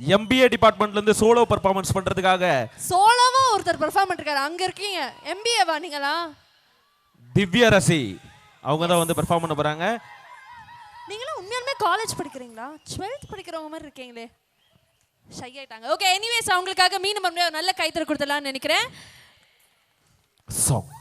MBA டிபார்ட்மெண்ட்ல இருந்து solo performance பண்றதுக்காக. சோலோவா ஒருத்தர் பெர்ஃபார்ம் பண்ணிருக்காரு அங்க இருக்கீங்க. எம்பிஏவா நீங்களா? திவ்ய ரசி. அவங்க தான் வந்து பெர்ஃபார்ம் பண்ண போறாங்க. நீங்களும் உண்மையாலுமே காலேஜ் படிக்கிறீங்களா? டுவெல்த் படிக்கிறவங்க மாதிரி இருக்கீங்களே. ஷை ஆயிட்டாங்க. ஓகே எனிவேஸ் அவங்களுக்காக மீண்டும் நல்ல கைத்தறி கொடுத்துடலாம்னு நினைக்கிறேன். Song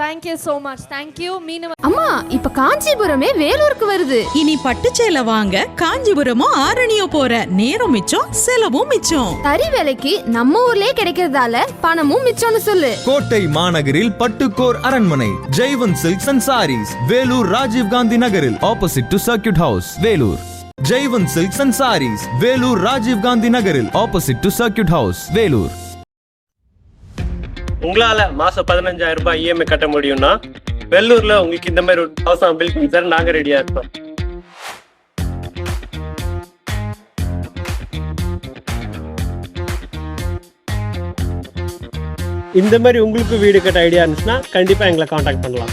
thank you so much thank you மீனவ அம்மா இப்ப காஞ்சிபுரமே வேலூருக்கு வருது. இனி பட்டுச்சேலை வாங்க காஞ்சிபுரமோ ஆரணியோ போற நேரம் மிச்சம் செலவும் மிச்சம். தறி விலைக்கு நம்ம ஊர்லயே கிடைக்கிறதால பணமும் மிச்சம்னு சொல்லு. கோட்டை மாநகரில் பட்டுக்கோர் அரண்மனை Jaivan silks and sarees Vellore Rajiv Gandhi நகரில் opposite to circuit house Vellore. Jaivan silks and sarees Vellore Rajiv Gandhi நகரில் opposite to circuit house Vellore. உங்களால மாசம் பதினஞ்சாயிரம் ரூபாய் இஎம்ஐ கட்ட முடியும்னா வெள்ளூர்ல உங்களுக்கு இந்த மாதிரி ஒரு ஹவுஸ் பில் பண்ணி தர நாங்க ரெடியா இருப்போம் இந்த மாதிரி உங்களுக்கு வீடு கட்ட ஐடியா இருந்துச்சுன்னா கண்டிப்பா எங்களை காண்டாக்ட் பண்ணலாம்.